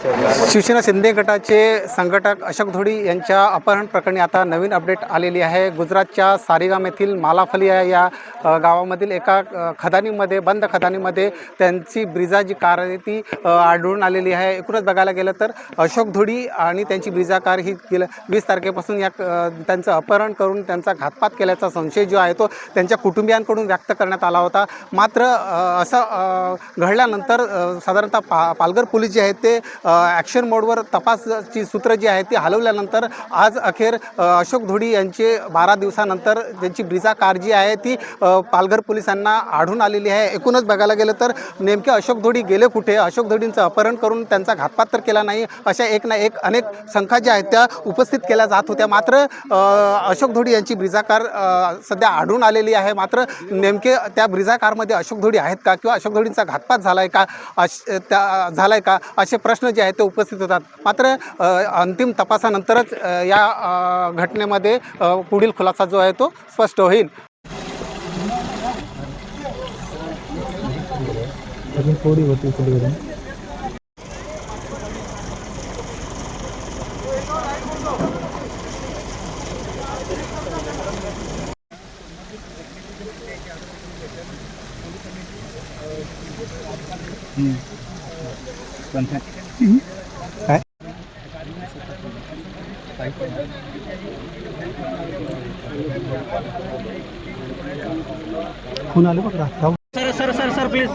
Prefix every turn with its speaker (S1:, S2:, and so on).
S1: शिवसेना शिंदे गटाचे संघटक अशोक धोडी यांच्या अपहरण प्रकरणी आता नवीन अपडेट आलेली आहे. गुजरातच्या सारीगाम येथील मालाफलिया या गावामधील एका खदानीमध्ये बंद खदानीमध्ये त्यांची ब्रिजा जी कार आहे ती आढळून आलेली आहे. एकूणच बघायला गेलं तर अशोक धोडी आणि त्यांची ब्रिजा कार ही गेल्या वीस तारखेपासून या त्यांचं अपहरण करून त्यांचा घातपात केल्याचा संशय जो आहे तो त्यांच्या कुटुंबियांकडून व्यक्त करण्यात आला होता. मात्र असं घडल्यानंतर साधारणतः पा पालघर पोलीस जे आहेत ते ॲक्शन मोडवर तपासची सूत्र जी आहे ती हलवल्यानंतर आज अखेर अशोक धोडी यांचे बारा दिवसानंतर त्यांची ब्रिजा कार जी आहे ती पालघर पोलिसांना आढळून आलेली आहे. एकूणच बघायला गेलं तर नेमके अशोक धोडी गेले कुठे? अशोक धोडींचं अपहरण करून त्यांचा घातपात तर केला नाही अशा एक ना एक अनेक शंका ज्या आहेत त्या उपस्थित केल्या जात होत्या. मात्र अशोक धोडी यांची ब्रिजा कार सध्या आढळून आलेली आहे. मात्र नेमके त्या ब्रिजा कारमध्ये अशोक धोडी आहेत का? किंवा अशोक धोडींचा घातपात झाला आहे का? अश त्या झाला आहे का? असे प्रश्न जे आहेत ते उपस्थित होतात. मात्र अंतिम तपासानंतरच या घटनेमध्ये पुढील खुलासा जो आहे तो स्पष्ट होईल.
S2: थोडी होती थोडी काय खून आले बघ राहू.
S3: Sir sir sir sir please